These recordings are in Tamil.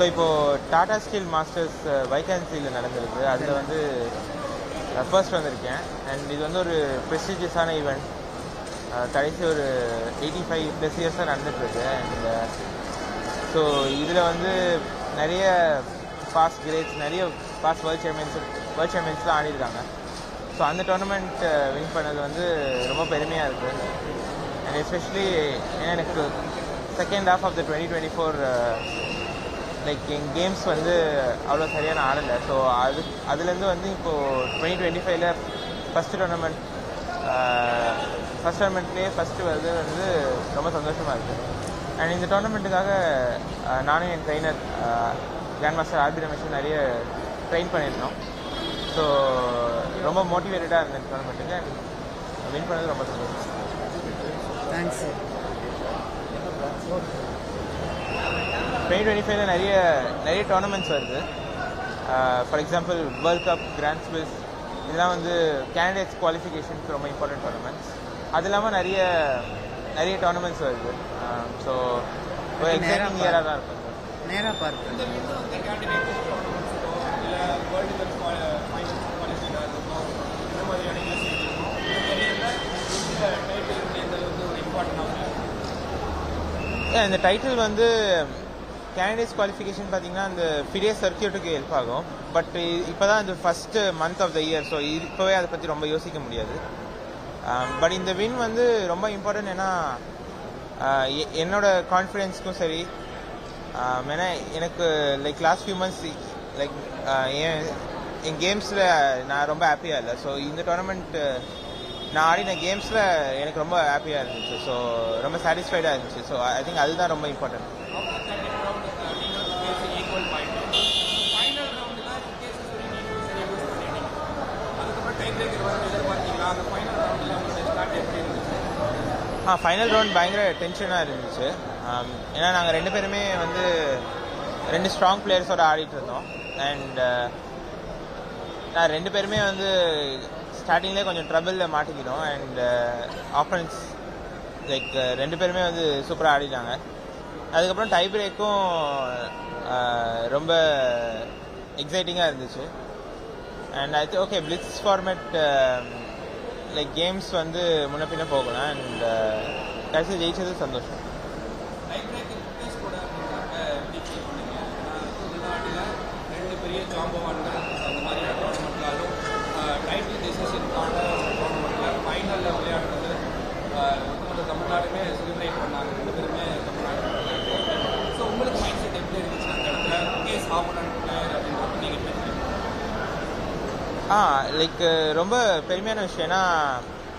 ஸோ இப்போது டாடா ஸ்டீல் மாஸ்டர்ஸ் வைகான்சியில் நடந்திருக்கு. அதில் வந்து ஃபர்ஸ்ட் வந்திருக்கேன். அண்ட் இது வந்து ஒரு ப்ரெஸ்டீஜியஸான ஈவெண்ட் கடைசி ஒரு எயிட்டி ஃபைவ் ப்ளஸ் இயர்ஸாக நடந்துகிட்ருக்கு அண்ட் ஸோ இதில் வந்து நிறைய ஃபாஸ்ட் கிரேட்ஸ் நிறைய பாஸ்ட் வேர்ல்ட் சாம்பியன்ஸ் வேர்ல்ட் சாம்பியன்ஸ்லாம் ஆடிருக்காங்க. ஸோ அந்த டோர்னமெண்ட் வின் uh, பண்ணது வந்து ரொம்ப பெருமையாக இருக்குது அண்ட் எஸ்பெஷலி எனக்கு second half of the twenty twenty four like N games வந்து அவ்வளோ சரியாக நான் ஆடலை. ஸோ அது அதுலேருந்து வந்து இப்போது டுவெண்ட்டி டுவெண்ட்டி ஃபைவ்ல ஃபஸ்ட்டு டோர்னமெண்ட் ஃபஸ்ட் டோர்னமெண்ட்லேயே ஃபஸ்ட்டு வருது வந்து ரொம்ப சந்தோஷமாக இருக்குது அண்ட் இந்த டோர்னமெண்ட்டுக்காக நானும் என் ட்ரெயினர் கிராண்ட் மாஸ்டர் ஆர்பி ரமேஷும் நிறைய ட்ரெயின் பண்ணியிருந்தோம். ஸோ ரொம்ப மோட்டிவேட்டடாக இருந்தேன் டோர்னமெண்ட்டுக்கு அண்ட் வின் பண்ணது ரொம்ப சந்தோஷம். தேங்க்ஸ் டுவெண்ட்டி டுவெண்ட்டி ஃபைவ்ல நிறைய நிறைய டோர்னமெண்ட்ஸ் வருது. For example World Cup grand spills இதெல்லாம் வந்து கேண்டிடேட்ஸ் குவாலிஃபிகேஷனுக்கு ரொம்ப இம்பார்ட்டன்ட் டோர்னமெண்ட்ஸ் அது இல்லாமல் நிறைய நிறைய டோர்னமெண்ட்ஸ் வருது. ஸோ ஒரு எக்ஸைட்டிங் இயராக தான் இருக்கும். நேராக Yeah, இந்த டைட்டில் வந்து கேண்டிடேட்ஸ் குவாலிஃபிகேஷன் பார்த்தீங்கன்னா அந்த ஃபிடே சர்க்கியூட்டுக்கு ஹெல்ப் ஆகும். பட் இப்போ தான் இந்த first month of the year so இப்போவே அதை பற்றி ரொம்ப யோசிக்க முடியாது. Um, பட் இந்த வின் வந்து ரொம்ப இம்பார்ட்டன்ட் ஏன்னா uh, எ- என்னோட கான்ஃபிடென்ஸ்க்கும் சரி um, ஏன்னா எனக்கு like last few months like என் என் கேம்ஸில் நான் ரொம்ப ஹாப்பியாக இல்லை. ஸோ இந்த டோர்னமெண்ட்டு நான் ஆடின கேம்ஸில் எனக்கு ரொம்ப ஹாப்பியாக இருந்துச்சு. ஸோ ரொம்ப சாட்டிஸ்ஃபைடாக இருந்துச்சு. ஸோ ஐ திங்க் அதுதான் ரொம்ப இம்பார்ட்டன்ட் ஆ ஃபைனல் ரவுண்ட் பயங்கர டென்ஷனாக இருந்துச்சு. ஏன்னா நாங்கள் ரெண்டு பேருமே வந்து ரெண்டு ஸ்ட்ராங் பிளேயர்ஸோட ஆடிட்டு இருந்தோம். அண்ட் நான் ரெண்டு பேருமே வந்து ஸ்டார்டிங்லேயே கொஞ்சம் ட்ரபிளில் மாட்டிக்கிட்டோம். அண்ட் ஆஃபரன்ஸ் லைக் ரெண்டு பேருமே வந்து சூப்பராக ஆடிட்டாங்க. அதுக்கப்புறம் டை பிரேக்கும் ரொம்ப எக்ஸைட்டிங்காக இருந்துச்சு. And I okay blitz format like games வந்து முன்ன பின்ன போகலாம் அண்ட் கடைசி ஜெயிச்சது சந்தோஷம். ரெண்டு பெரிய காம்போ அந்த மாதிரி டோர்னமெண்ட்லாலும் டைட்டில் டிசிஷனுக்கான டோர்னமெண்ட்டில் ஃபைனலில் விளையாடுறது ஆஹ் ஒட்டுமொத்த தமிழ்நாடுமே செலிப்ரேட் பண்ணாங்க ரெண்டு பேருமே தமிழ்நாடு ஸோ உங்களுக்கு மைண்ட் செட் எப்படி இருந்துச்சு அந்த இடத்துல கேஸ் ஆப்பனன்ட் பிளேயர் அப்படின்றது நீங்கள் பேசுகிறீங்க ஆ லைக் ரொம்ப பெருமையான விஷயம். ஏன்னா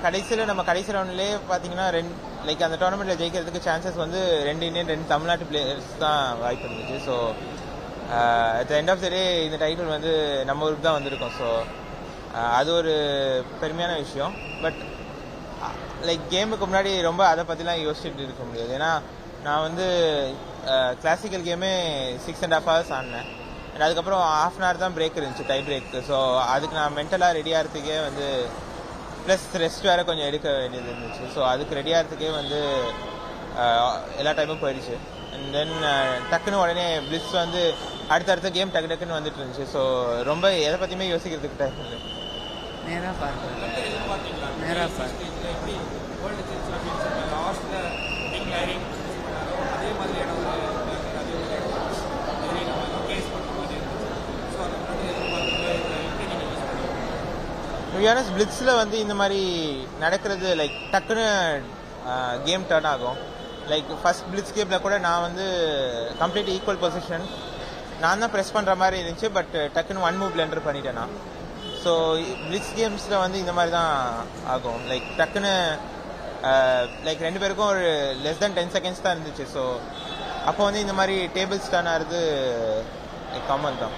கடைசியில் நம்ம கடைசி ரவுண்ட்லேயே பார்த்தீங்கன்னா ரெண்டு லைக் அந்த டோர்னமெண்ட்டில் ஜெயிக்கிறதுக்கு சான்சஸ் வந்து ரெண்டு இந்தியன் ரெண்டு தமிழ்நாட்டு பிளேயர்ஸ் தான் வாய்ப்பு இருந்துச்சு. So at end of the day இந்த டைட்டில் வந்து நம்ம ஊருக்கு தான் வந்திருக்கோம். ஸோ அது ஒரு பெருமையான விஷயம். பட் லைக் கேமுக்கு முன்னாடி ரொம்ப அதை பற்றிலாம் யோசிச்சுட்டு இருக்க முடியாது. ஏன்னா நான் வந்து கிளாசிக்கல் கேமே சிக்ஸ் அண்ட் ஹாஃப் ஹவர்ஸ் ஆடினேன். அண்ட் அதுக்கப்புறம் ஹாஃப் அன் ஹவர் தான் பிரேக் இருந்துச்சு டை பிரேக் ஸோ அதுக்கு நான் மென்டலாக ரெடி ஆகிறதுக்கே வந்து ப்ளஸ் ரெஸ்ட் வேறு கொஞ்சம் எடுக்க வேண்டியது இருந்துச்சு. ஸோ அதுக்கு ரெடி ஆகிறதுக்கே வந்து எல்லா டைமும் போயிடுச்சு. அண்ட் தென் டக்குன்னு உடனே பிளிஸ் வந்து அடுத்தடுத்த கேம் டக்கு டக்குன்னு வந்துட்டு இருந்துச்சு. ஸோ ரொம்ப எதை பற்றியுமே யோசிக்கிறதுக்கு டைம் இல்லை. நேராக பார்க்கலாம் நேராக பார்ப்பேன் இதில் எப்படி வேர்ல்டு செஸ் சாம்பியன்ஷிப் லாஸ்ட்டில் டிக்ளேரிங் அதே மாதிரியான ஒரு அதே மாதிரி நம்ம கேஸ் பண்ணுற மாதிரி இருந்துச்சு ஸோ அதை வந்து எதிர்பார்த்தீங்களா இதில் எப்படி நீங்கள் யூஸ் பண்ணுவீங்க பிளிட்ஸில் வந்து இந்த மாதிரி நடக்கிறது லைக் டக்குன்னு கேம் டர்ன் ஆகும். லைக் ஃபர்ஸ்ட் பிளிட்ஸ் கேமில் கூட நான் வந்து கம்ப்ளீட் ஈக்குவல் பொசிஷன் நான் தான் ப்ரெஸ் பண்ணுற மாதிரி இருந்துச்சு பட் டக்குன்னு ஒன் மூவ் பிளெண்டர் பண்ணிட்டேன் நான். ஸோ பிளிட்ஸ் கேம்ஸில் வந்து இந்த மாதிரி தான் ஆகும். லைக் டக்குன்னு லைக் ரெண்டு பேருக்கும் ஒரு லெஸ் தென் டென் செகண்ட்ஸ் தான் இருந்துச்சு. ஸோ அப்போ வந்து இந்த மாதிரி டேபிள்ஸ் டர்ன் ஆகிறது காமன் தான்.